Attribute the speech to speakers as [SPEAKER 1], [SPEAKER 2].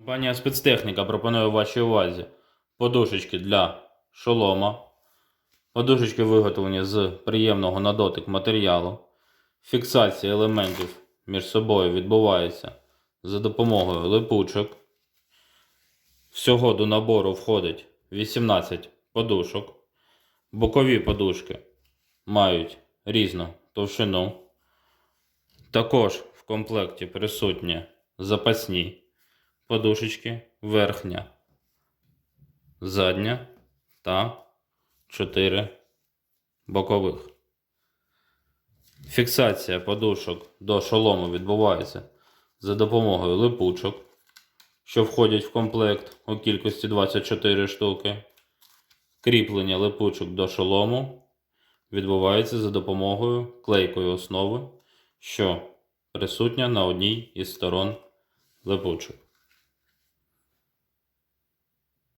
[SPEAKER 1] Компанія спецтехніка пропонує вашій увазі подушечки для шолома. Подушечки виготовлені з приємного на дотик матеріалу. Фіксація елементів між собою відбувається за допомогою липучок. Всього до набору входить 18 подушок. Бокові подушки мають різну товщину. Також в комплекті присутні запасні подушечки, верхня, задня та 4 бокових. Фіксація подушок до шолому відбувається за допомогою липучок, що входять в комплект у кількості 24 штуки. Кріплення липучок до шолому відбувається за допомогою клейкої основи, що присутня на одній із сторон липучок.